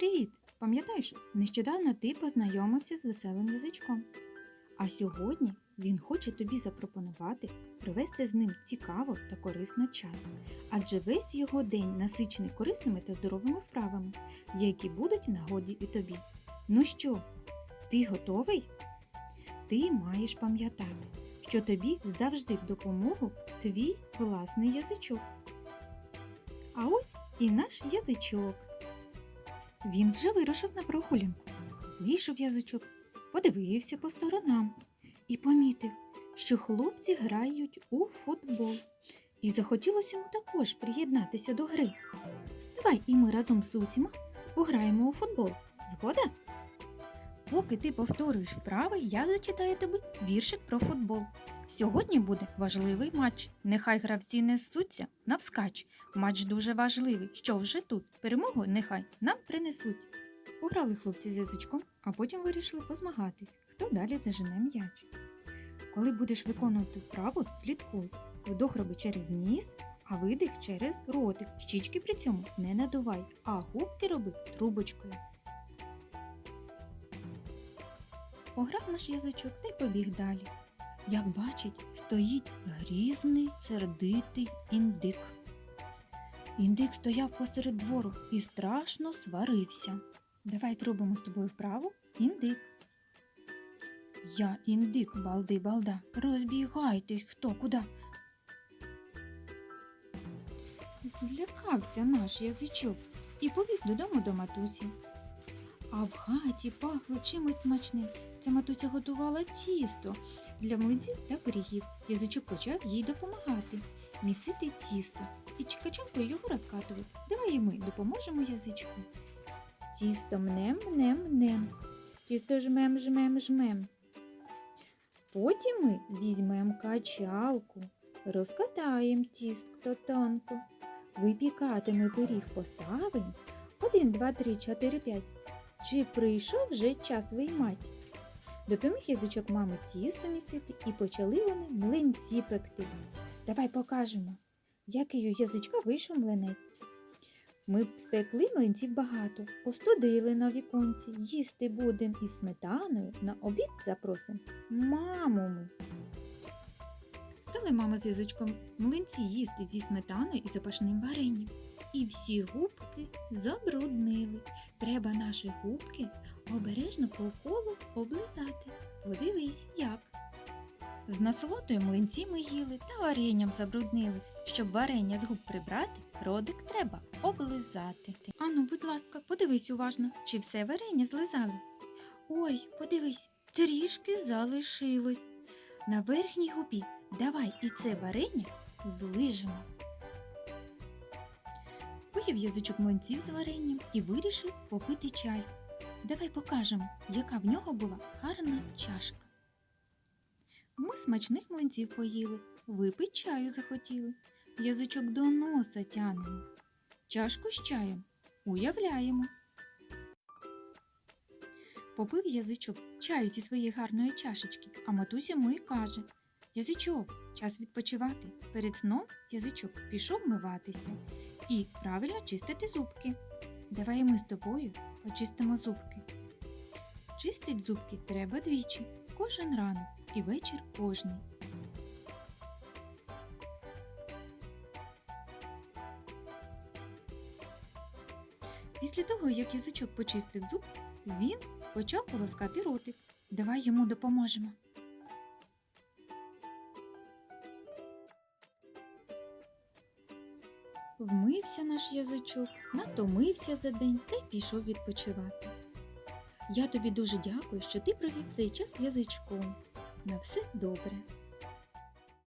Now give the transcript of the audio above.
Привіт! Пам'ятаєш, нещодавно ти познайомився з веселим язичком. А сьогодні він хоче тобі запропонувати провести з ним цікаво та корисно час, адже весь його день насичений корисними та здоровими вправами, які будуть нагоді і тобі. Ну що, ти готовий? Ти маєш пам'ятати, що тобі завжди в допомогу твій власний язичок. А ось і наш язичок. Він вже вирушив на прогулянку. Вийшов язичок, подивився по сторонам і помітив, що хлопці грають у футбол. І захотілося йому також приєднатися до гри. Давай і ми разом з усіма пограємо у футбол. Згода? Поки ти повторюєш вправи, я зачитаю тобі віршик про футбол. Сьогодні буде важливий матч. Нехай гравці несуться навскач. Матч дуже важливий. Що вже тут? Перемогу нехай нам принесуть. Пограли хлопці з язичком, а потім вирішили позмагатись, хто далі зажене м'яч. Коли будеш виконувати вправу, слідкуй. Вдох роби через ніс, а видих через ротик. Щічки при цьому не надувай, а губки роби трубочкою. Пограв наш язичок та й побіг далі. Як бачить, стоїть грізний сердитий індик. Індик стояв посеред двору і страшно сварився. Давай зробимо з тобою вправу індик. Я індик, балди балда, розбігайтесь хто куди. Злякався наш язичок і побіг додому до матусі. А в хаті пахло чимось смачним. Ця матуся готувала тісто для млинців та пирігів. Язичок почав їй допомагати, місити тісто і чекачалкою його розкатувати. Давай і ми допоможемо язичку. Тісто мнем, мнем, мнем. Тісто жмем, жмем, жмем. Потім ми візьмемо качалку, розкатаємо тісто тонко. Випікати ми пиріг поставимо. Один, два, три, чотири, п'ять. Чи прийшов вже час виймать? Допоміг язичок мами тісто місити і почали вони млинці пекти. Давай покажемо, який у язичка вийшов млинець. Ми спекли млинців багато, остудили на віконці, їсти будем із сметаною, на обід запросим маму. Стали мама з язичком млинці їсти зі сметаною і запашним варенням. І всі губки забруднили. Треба наші губки обережно по колу облизати. Подивись, як. З насолодою млинці ми їли та варенням забруднились. Щоб варення з губ прибрати, родик треба облизати. Ану, будь ласка, подивись уважно, чи все варення злизали. Ой, подивись, трішки залишилось. На верхній губі давай і це варення злижемо. Поїв язичок млинців з варенням і вирішив попити чаю. Давай покажемо, яка в нього була гарна чашка. Ми смачних млинців поїли, випить чаю захотіли, язичок до носа тянемо. Чашку з чаєм уявляємо. Попив язичок чаю зі своєї гарної чашечки, а матуся йому і каже Язичок, час відпочивати. Перед сном язичок пішов миватися і правильно чистити зубки. Давай ми з тобою почистимо зубки. Чистить зубки треба двічі, кожен ранок і вечір кожний. Після того, як язичок почистив зуб, він почав полоскати ротик. Давай йому допоможемо. Вмився наш язичок, натомився за день та й пішов відпочивати. Я тобі дуже дякую, що ти провів цей час язичком. На все добре.